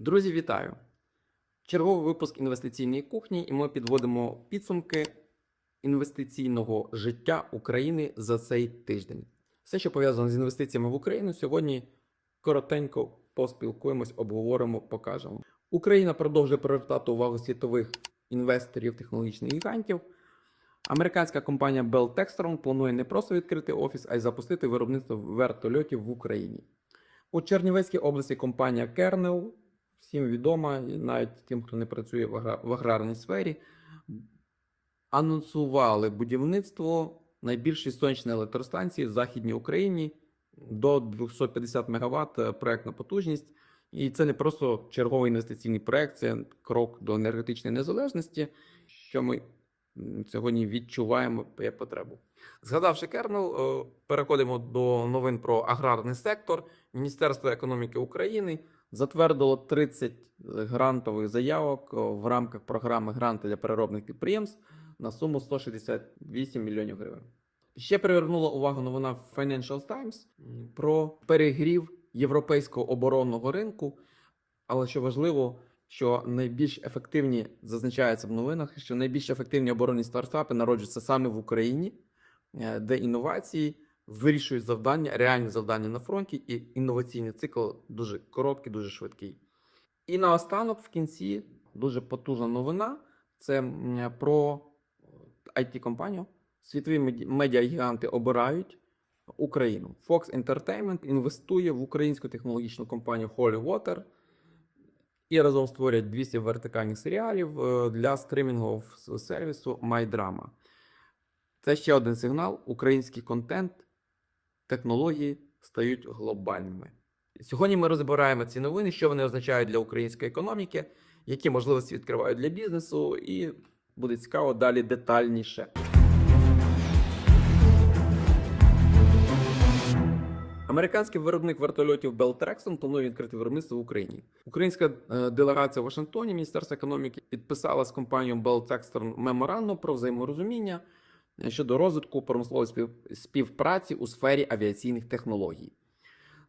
Друзі, вітаю! Черговий випуск інвестиційної кухні, і ми підводимо підсумки інвестиційного життя України за цей тиждень. Все, що пов'язано з інвестиціями в Україну, сьогодні коротенько поспілкуємось, обговоримо, покажемо. Україна продовжує привертати увагу світових інвесторів, технологічних гігантів. Американська компанія Bell Textron планує не просто відкрити офіс, а й запустити виробництво вертольотів в Україні. У Чернівецькій області компанія Kernel, всім відома, навіть тим, хто не працює в, аграрній сфері, анонсували будівництво найбільшої сонячної електростанції в Західній Україні до 250 МВт проектна потужність. І це не просто черговий інвестиційний проект, це крок до енергетичної незалежності, що ми сьогодні відчуваємо потребу. Згадавши Кернел, е, переходимо до новин про аграрний сектор. Міністерство економіки України затвердило 30 грантових заявок е, в рамках програми гранти для переробних підприємств на суму 168 мільйонів гривень. Ще привернула увагу новина Financial Times про перегрів європейського оборонного ринку. Але що важливо, що найбільш ефективні зазначається в новинах, що найбільш ефективні оборонні стартапи народжуються саме в Україні, е, де інновації вирішують завдання, реальні завдання на фронті, і інноваційний цикл дуже короткий, дуже швидкий. І наостанок, в кінці, дуже потужна новина це про IT-компанію. Світові меді- медіагіганти обирають Україну. Fox Entertainment інвестує в українську технологічну компанію Holy Water і разом створять 200 вертикальних серіалів е, для стримінгового сервісу MyDrama. Це ще один сигнал: український контент, технології стають глобальними. Сьогодні ми розбираємо ці новини, що вони означають для української економіки, які можливості відкривають для бізнесу, і буде цікаво далі детальніше. Американський виробник вертольотів Bell Textron планує відкрити виробництво в Україні. Українська е, делегація в Вашингтоні Міністерства економіки підписала з компанією Bell Textron меморандум про взаєморозуміння щодо розвитку промислової спів- співпраці у сфері авіаційних технологій.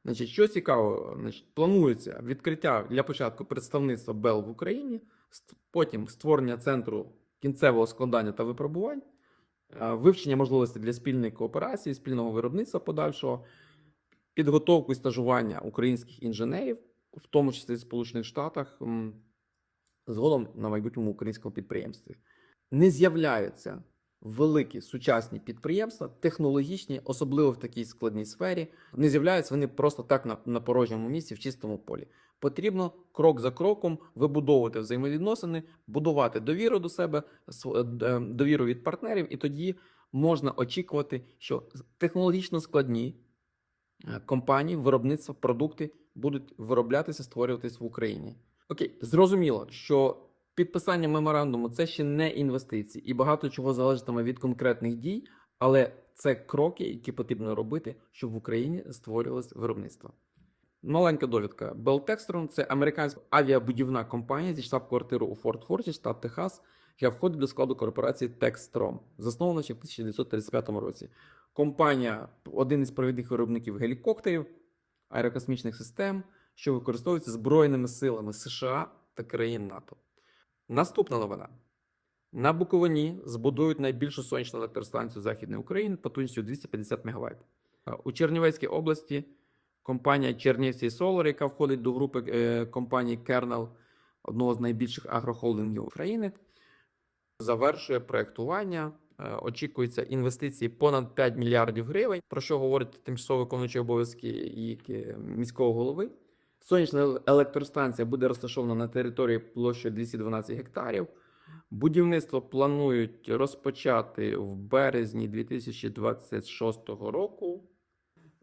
Значить, що цікаво, значить, планується відкриття для початку представництва Bell в Україні, потім створення центру кінцевого складання та випробувань, е, вивчення можливостей для спільної кооперації, спільного виробництва подальшого, підготовку і стажування українських інженерів, в тому числі в Сполучених Штатах, згодом на майбутньому українському підприємстві. Не з'являються великі сучасні підприємства, технологічні, особливо в такій складній сфері. Не з'являються вони просто так на, на порожньому місці в чистому полі. Потрібно крок за кроком вибудовувати взаємовідносини, будувати довіру до себе, св- е, довіру від партнерів, і тоді можна очікувати, що технологічно складні е, компанії, виробництва, продукти будуть вироблятися, створюватись в Україні. Окей, зрозуміло, що підписання меморандуму це ще не інвестиції, і багато чого залежатиме від конкретних дій, але це кроки, які потрібно робити, щоб в Україні створювалось виробництво. Маленька довідка. Textron – це американська авіабудівна компанія зі штаб-квартиру у Форт Форті, штат Техас, яка входить до складу корпорації Textron, заснована ще в 1935 році. Компанія один із провідних виробників гелікоптерів, аерокосмічних систем, що використовуються Збройними силами США та країн НАТО. Наступна новина. На Буковині збудують найбільшу сонячну електростанцію Західної України потужністю 250 МВт. У Чернівецькій області компанія Чернівці Solar, яка входить до групи е, компаній Kernel, одного з найбільших агрохолдингів України, завершує проєктування. Е, Очікується інвестиції понад 5 мільярдів гривень, про що говорить тимчасово виконуючий обов'язки е, міського голови. Сонячна електростанція буде розташована на території площею 212 гектарів. Будівництво планують розпочати в березні 2026 року.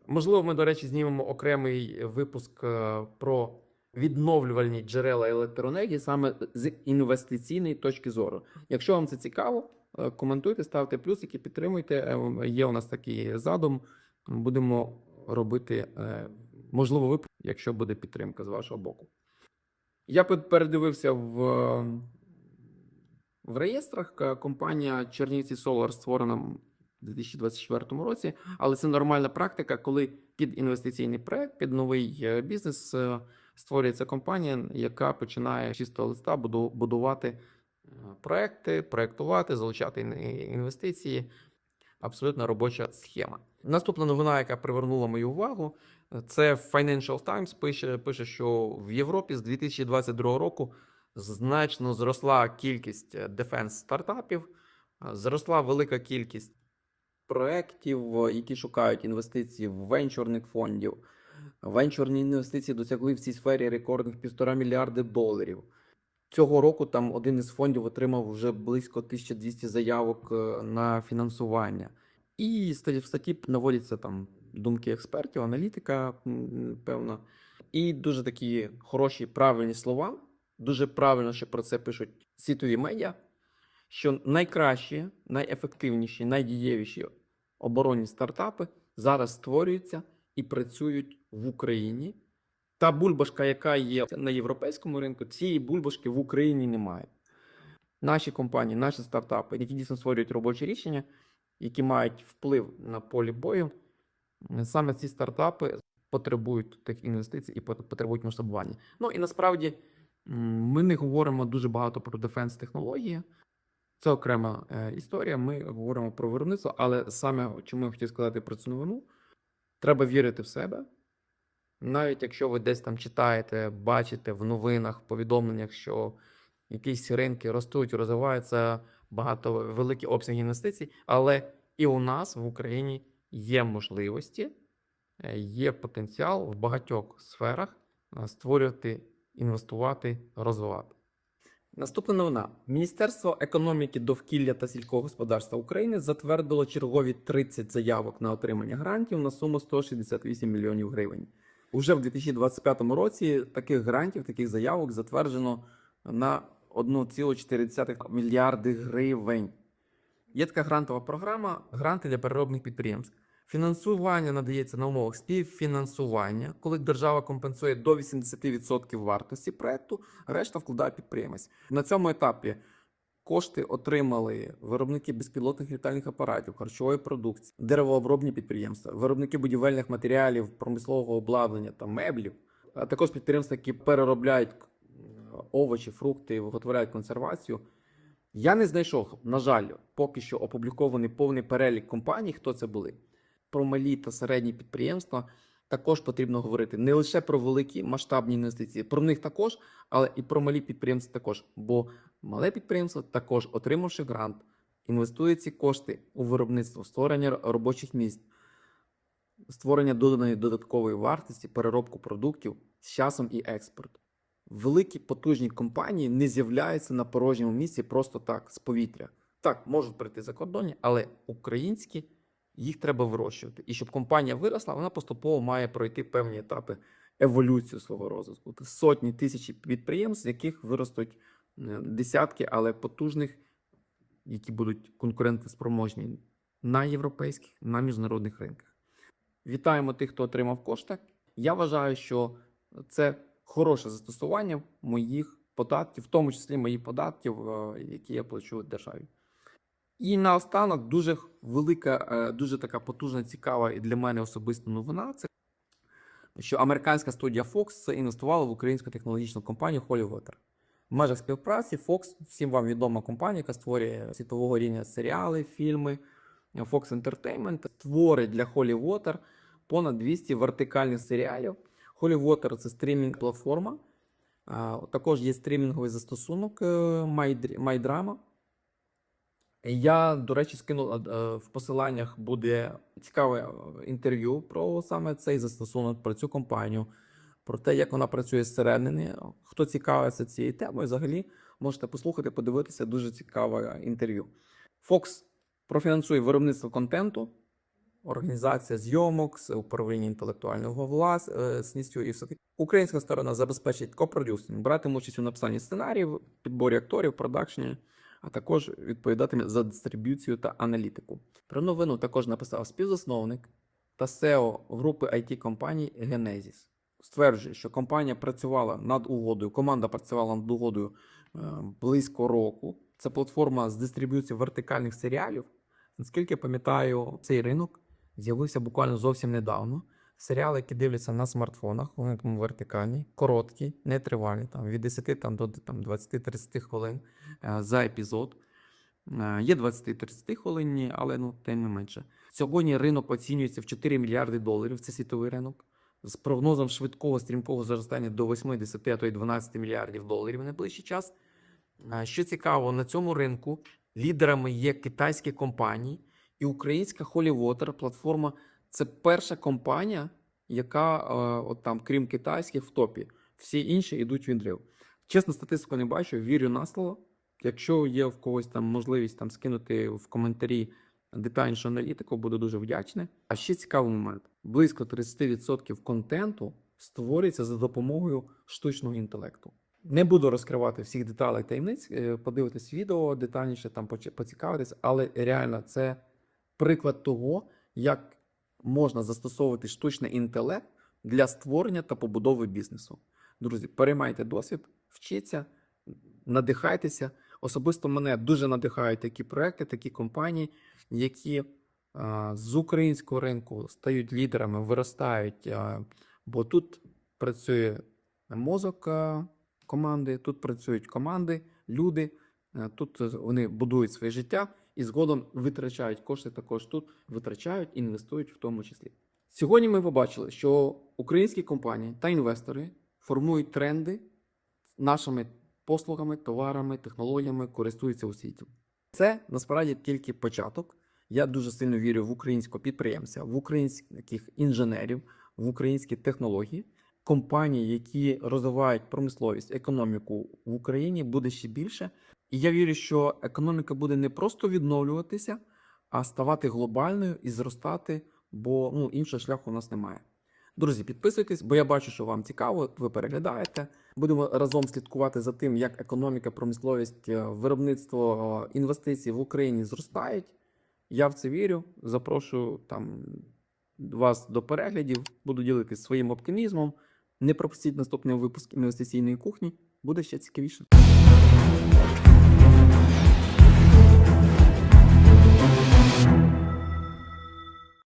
Можливо, ми, до речі, знімемо окремий випуск е, про відновлювальні джерела електроенергії саме з інвестиційної точки зору. Якщо вам це цікаво, е, коментуйте, ставте плюсики, підтримуйте. Е, Є у нас такий задум. Будемо робити, можливо, випуск, якщо буде підтримка з вашого боку. Я передивився в, в реєстрах. Компанія Чернівці Solar створена в 2024 році, але це нормальна практика, коли під інвестиційний проект, під новий е, бізнес е, створюється компанія, яка починає з чистого листа будувати е, проекти, проектувати, залучати інвестиції. Абсолютно робоча схема. Наступна новина, яка привернула мою увагу, це Financial Times пише, пише, що в Європі з 2022 року значно зросла кількість дефенс стартапів, е, зросла велика кількість проєктів, е, які шукають інвестиції в венчурних фондів. Венчурні інвестиції досягли в цій сфері рекордних півтора мільярди доларів. Цього року там один із фондів отримав вже близько 1200 заявок е, на фінансування. І в статті наводяться там думки експертів, аналітика, певно. І дуже такі хороші, правильні слова. Дуже правильно, що про це пишуть світові медіа, що найкращі, найефективніші, найдієвіші оборонні стартапи зараз створюються і працюють в Україні. Та бульбашка, яка є на європейському ринку, цієї бульбашки в Україні немає. Наші компанії, наші стартапи, які дійсно створюють робочі рішення, які мають вплив на полі бою, саме ці стартапи потребують тих інвестицій і потребують масштабування. Ну і насправді ми не говоримо дуже багато про дефенс технології. Це окрема е, історія. Ми говоримо про виробництво, але саме чому я хотів сказати про цю новину, треба вірити в себе. Навіть якщо ви десь там читаєте, бачите в новинах, повідомленнях, що якісь ринки ростуть, розвиваються багато великі обсяги інвестицій, але і у нас в Україні є можливості, е, є потенціал в багатьох сферах е, створювати, інвестувати, розвивати. Наступна новина: Міністерство економіки, довкілля та сільського господарства України затвердило чергові 30 заявок на отримання грантів на суму 168 мільйонів гривень. Уже в 2025 році таких грантів, таких заявок затверджено на 1,4 мільярди гривень. Є така грантова програма гранти для переробних підприємств. Фінансування надається на умовах співфінансування, коли держава компенсує до 80% вартості проекту, решта вкладає підприємець. На цьому етапі кошти отримали виробники безпілотних літальних апаратів, харчової продукції, деревообробні підприємства, виробники будівельних матеріалів, промислового обладнання та меблів, а також підприємства, які переробляють овочі, фрукти, виготовляють консервацію. Я не знайшов, на жаль, поки що опублікований повний перелік компаній, хто це були. Про малі та середні підприємства також потрібно говорити не лише про великі масштабні інвестиції, про них також, але і про малі підприємства також. Бо мале підприємство також, отримавши грант, інвестує ці кошти у виробництво, створення робочих місць, створення доданої додаткової вартості, переробку продуктів з часом і експорт. Великі потужні компанії не з'являються на порожньому місці просто так, з повітря. Так, можуть прийти закордонні, але українські їх треба вирощувати. І щоб компанія виросла, вона поступово має пройти певні етапи еволюцію свого розвитку. Сотні тисячі підприємств, з яких виростуть е, десятки, але потужних, які будуть конкурентоспроможні на європейських, на міжнародних ринках. Вітаємо тих, хто отримав кошти. Я вважаю, що це хороше застосування моїх податків, в тому числі моїх податків, е, які я плачу державі. І наостанок дуже велика, е, дуже така потужна, цікава і для мене особиста новина. Це що американська студія Fox інвестувала в українську технологічну компанію Holy Water. В межах співпраці Fox, всім вам відома компанія, яка створює світового рівня серіали, фільми. Fox Entertainment створить для Holy Water понад 200 вертикальних серіалів. Holy Water це стрімінг-платформа. Також є стрімінговий застосунок е, My- MyDrama. Я, до речі, скинув е, в посиланнях буде цікаве е, інтерв'ю про саме цей застосунок, про цю компанію, про те, як вона працює зсередини. Хто цікавиться цією темою, взагалі можете послухати, подивитися дуже цікаве інтерв'ю. Fox профінансує виробництво контенту, організація зйомок, з управління інтелектуального власністю і все таке. Українська сторона забезпечить копродюсинг, братиме участь у написанні сценаріїв, підборі акторів, продакшені, а також відповідатиме за дистриб'юцію та аналітику. Про новину також написав співзасновник та SEO групи it компаній Genesis. Стверджує, що компанія працювала над угодою, команда працювала над угодою е, близько року. Це платформа з дистриб'юції вертикальних серіалів. Наскільки пам'ятаю, цей ринок з'явився буквально зовсім недавно. серіали, які дивляться на смартфонах, вони там вертикальні, короткі, нетривалі, там від 10 там, до там, 20-30 хвилин е, за епізод. Е, Є 20-30 хвилинні, але ну, тим не менше. Сьогодні ринок оцінюється в 4 мільярди доларів. Це світовий ринок. З прогнозом швидкого стрімкого зростання до 8, 10, а то й 12 мільярдів доларів в найближчий час. Е, Що цікаво, на цьому ринку лідерами є китайські компанії і українська Water платформа це перша компанія, яка, е, от там, крім китайських, в топі. Всі інші йдуть в відрив. Чесно, статистику не бачу, вірю на слово. Якщо є в когось там можливість там скинути в коментарі детальнішу аналітику, буду дуже вдячний. А ще цікавий момент: близько 30% контенту створюється за допомогою штучного інтелекту. Не буду розкривати всіх деталей таємниць, е, подивитись відео детальніше, там поцікавитись, але реально це приклад того, як можна застосовувати штучний інтелект для створення та побудови бізнесу. Друзі, переймайте досвід, вчіться, надихайтеся. Особисто мене дуже надихають такі проекти, такі компанії, які з українського ринку стають лідерами, виростають. бо тут працює мозок команди, тут працюють команди, люди. Тут вони будують своє життя і згодом витрачають кошти також тут, витрачають, інвестують в тому числі. Сьогодні ми побачили, що українські компанії та інвестори формують тренди нашими послугами, товарами, технологіями користуються у світі. Це насправді тільки початок. Я дуже сильно вірю в українського підприємця, в українських інженерів, в українські технології. Компанії, які розвивають промисловість, економіку в Україні, буде ще більше. І я вірю, що економіка буде не просто відновлюватися, а ставати глобальною і зростати, бо ну, іншого шляху у нас немає. Друзі, підписуйтесь, бо я бачу, що вам цікаво, ви переглядаєте. Будемо разом слідкувати за тим, як економіка, промисловість, е, виробництво е, інвестицій в Україні зростають. Я в це вірю. Запрошую там вас до переглядів, буду ділитися своїм оптимізмом. Не пропустіть наступний випуск інвестиційної кухні, буде ще цікавіше.